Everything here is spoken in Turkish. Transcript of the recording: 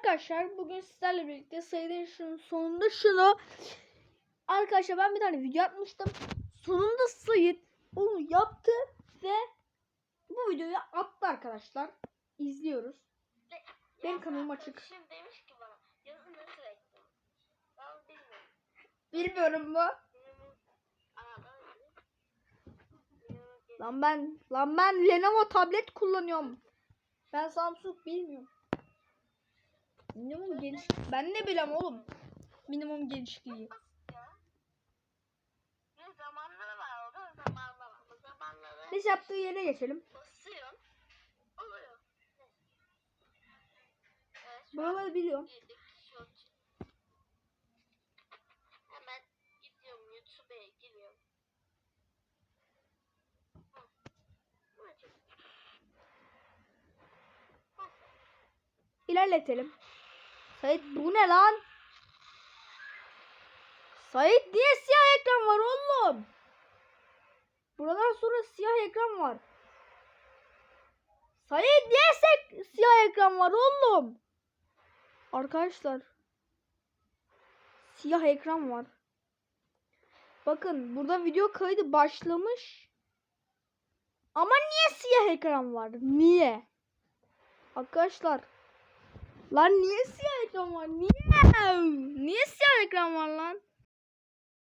Arkadaşlar bugün sizlerle birlikte sayıların sonunda şunu Arkadaşlar ben bir tane video atmıştım. Sonunda Sayit onu yaptı ve bu videoyu attı arkadaşlar. İzliyoruz. Benim kanalım açık. Demiş ki bana bilmiyorum. Bilmiyorum mu? Lan ben lan ben Lenovo tablet kullanıyorum. Ben Samsung bilmiyorum. Minimum geniş. Ben ne bileyim oğlum. Minimum genişliği. Biz yaptığı yere geçelim. Buraları biliyorum. İlerletelim. Sait bu ne lan? Sait niye siyah ekran var oğlum? Buradan sonra siyah ekran var. Sait niye sek- siyah ekran var oğlum? Arkadaşlar. Siyah ekran var. Bakın burada video kaydı başlamış. Ama niye siyah ekran var? Niye? Arkadaşlar. Lan niye siyah ekran var? Niye? Niye siyah ekran var lan?